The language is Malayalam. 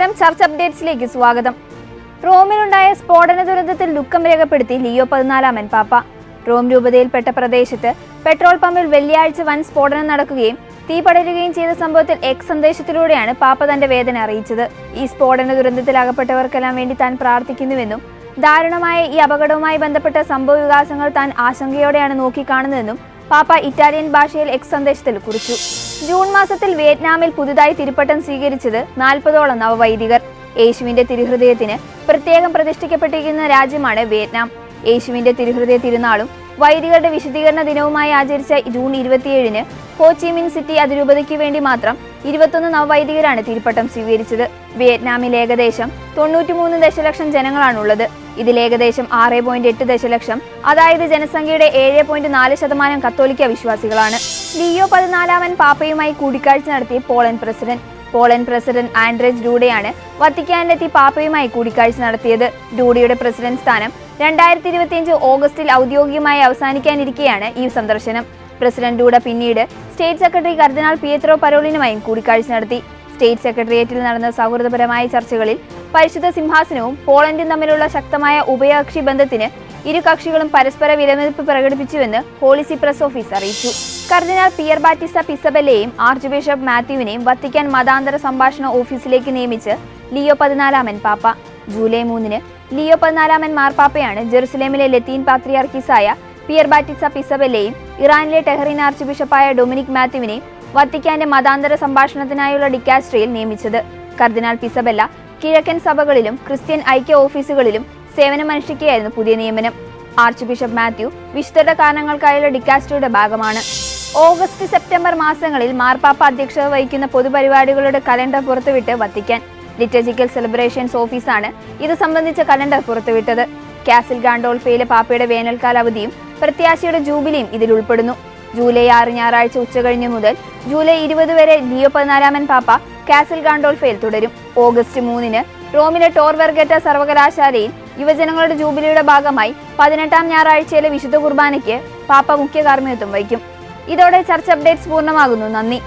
ചർച്ച അപ്ഡേറ്റ്സിലേക്ക് സ്വാഗതം. റോമിലുണ്ടായ സ്ഫോടന ദുരന്തത്തിൽ ദുഃഖം രേഖപ്പെടുത്തി ലിയോ പതിനാലാമൻ പാപ്പ. റോം രൂപതയിൽപ്പെട്ട പ്രദേശത്ത് പെട്രോൾ പമ്പിൽ വെള്ളിയാഴ്ച വൻ സ്ഫോടനം നടക്കുകയും തീ പടരുകയും ചെയ്ത സംഭവത്തിൽ എക്സ് സന്ദേശത്തിലൂടെയാണ് പാപ്പ തന്റെ വേദന അറിയിച്ചത്. ഈ സ്ഫോടന ദുരന്തത്തിൽ അകപ്പെട്ടവർക്കെല്ലാം വേണ്ടി താൻ പ്രാർത്ഥിക്കുന്നുവെന്നും ദാരുണമായ ഈ അപകടവുമായി ബന്ധപ്പെട്ട സംഭവ വികാസങ്ങൾ താൻ ആശങ്കയോടെയാണ് നോക്കിക്കാണുന്നതെന്നും പാപ്പ ഇറ്റാലിയൻ ഭാഷയിൽ എക്സ് സന്ദേശത്തിൽ കുറിച്ചു. ജൂൺ മാസത്തിൽ വിയറ്റ്നാമിൽ പുതുതായി തിരുപ്പട്ടം സ്വീകരിച്ചത് നാൽപ്പതോളം നവവൈദികർ. യേശുവിന്റെ തിരുഹൃദയത്തിന് പ്രത്യേകം പ്രതിഷ്ഠിക്കപ്പെട്ടിരിക്കുന്ന രാജ്യമാണ് വിയറ്റ്നാം. യേശുവിന്റെ തിരുഹൃദയ തിരുനാളും വൈദികരുടെ വിശദീകരണ ദിനവുമായി ആചരിച്ച ജൂൺ ഇരുപത്തിയേഴിന് ഹോച്ചിമിൻ സിറ്റി അതിരൂപതയ്ക്ക് വേണ്ടി മാത്രം ഇരുപത്തൊന്ന് നവവൈദികരാണ് തിരുപ്പട്ടം സ്വീകരിച്ചത്. വിയറ്റ്നാമിൽ ഏകദേശം തൊണ്ണൂറ്റിമൂന്ന് ദശലക്ഷം ജനങ്ങളാണുള്ളത്. ഇതിൽ ഏകദേശം ആറ് പോയിന്റ് എട്ട് ദശലക്ഷം അതായത് ജനസംഖ്യയുടെ ഏഴ് പോയിന്റ് നാല് ശതമാനം കത്തോലിക്ക വിശ്വാസികളാണ്. ലിയോ പതിനാലാമൻ പാപ്പയുമായി കൂടിക്കാഴ്ച നടത്തി Poland president. Poland president Andrzej ഡൂഡയാണ് വത്തിക്കാനിലെത്തി പാപ്പയുമായി കൂടിക്കാഴ്ച നടത്തിയത്. ഡൂഡയുടെ പ്രസിഡന്റ് സ്ഥാനം രണ്ടായിരത്തി ഇരുപത്തിയഞ്ച് ഓഗസ്റ്റിൽ ഔദ്യോഗികമായി അവസാനിക്കാനിരിക്കെയാണ് ഈ സന്ദർശനം. പ്രസിഡന്റ് ഡൂഡ പിന്നീട് സ്റ്റേറ്റ് സെക്രട്ടറി കർദിനാൾ പിയത്രോ പരോളിനുമായും കൂടിക്കാഴ്ച നടത്തി. സ്റ്റേറ്റ് സെക്രട്ടേറിയറ്റിൽ നടന്ന സൗഹൃദപരമായ ചർച്ചകളിൽ പരിശുദ്ധ സിംഹാസനവും പോളണ്ടും തമ്മിലുള്ള ശക്തമായ ഉഭയകക്ഷി ബന്ധത്തിന് ഇരു കക്ഷികളും പരസ്പര വിലമതിപ്പ് പ്രകടിപ്പിച്ചുവെന്ന് പോളിസി പ്രസ് ഓഫീസ് അറിയിച്ചു. കർദിനാൾ പിയർ ബാറ്റിസ പിസബെല്ലയെയും ആർച്ച് ബിഷപ്പ് മാത്യുവിനെയും വത്തിക്കാൻ മതാന്തര സംഭാഷണ ഓഫീസിലേക്ക് നിയമിച്ച് ലിയോ പതിനാലാമൻ പാപ്പ. ജൂലൈ മൂന്നിന് ലിയോ പതിനാലാമൻ മാർപ്പാപ്പയാണ് ജെറുസലേമിലെ ലത്തീൻ പാത്രിയാർക്കീസായ പിയർ ബാറ്റിസ പിസബെല്ലയും ഇറാനിലെ ടെഹറിൻ ആർച്ച് ബിഷപ്പായ ഡൊമിനിക് മാത്യുവിനെയും വത്തിക്കാന്റെ മതാന്തര സംഭാഷണത്തിനായുള്ള ഡിക്കാസ്ട്രിയിൽ നിയമിച്ചത്. കർദിനാൾ പിസബെല്ല കിഴക്കൻ സഭകളിലും ക്രിസ്ത്യൻ ഐക്യ ഓഫീസുകളിലും സേവനമനുഷ്ഠിക്കുകയായിരുന്നു പുതിയ നിയമനം. ആർച്ച് ബിഷപ്പ് മാത്യു വിശുദ്ധ കാരണങ്ങൾക്കായുള്ള ഡിക്കാസ്ട്രിയുടെ ഭാഗമാണ്. ഓഗസ്റ്റ് സെപ്റ്റംബർ മാസങ്ങളിൽ മാർപ്പാപ്പ അധ്യക്ഷത വഹിക്കുന്ന പൊതുപരിപാടികളുടെ കലണ്ടർ പുറത്തുവിട്ട് വത്തിക്കാൻ ലിറ്റർജിക്കൽ സെലിബ്രേഷൻസ് ഓഫീസാണ് ഇത് സംബന്ധിച്ച കലണ്ടർ പുറത്തുവിട്ടത്. കാസിൽ ഗാണ്ടോൾഫയിലെ പാപ്പയുടെ വേനൽക്കാല അവധിയും പ്രത്യാശയുടെ ജൂബിലിയും ഇതിൽ ഉൾപ്പെടുന്നു. ജൂലൈ ആറ് ഞായറാഴ്ച ഉച്ചകഴിഞ്ഞ് മുതൽ ജൂലൈ ഇരുപത് വരെ ലിയോ പതിനാലാമൻ പാപ്പ കാസിൽ ഗാണ്ടോൾഫയിൽ തുടരും. ഓഗസ്റ്റ് മൂന്നിന് റോമിലെ ടോർ വെർഗറ്റ സർവകലാശാലയിൽ യുവജനങ്ങളുടെ ജൂബിലിയുടെ ഭാഗമായി പതിനെട്ടാം ഞായറാഴ്ചയിലെ വിശുദ്ധ കുർബാനയ്ക്ക് പാപ്പ മുഖ്യ കാർമ്മികത്വം വഹിക്കും. ഇതോടെ ചർച്ച അപ്ഡേറ്റ്സ് പൂർണമാകുന്നു. നന്ദി.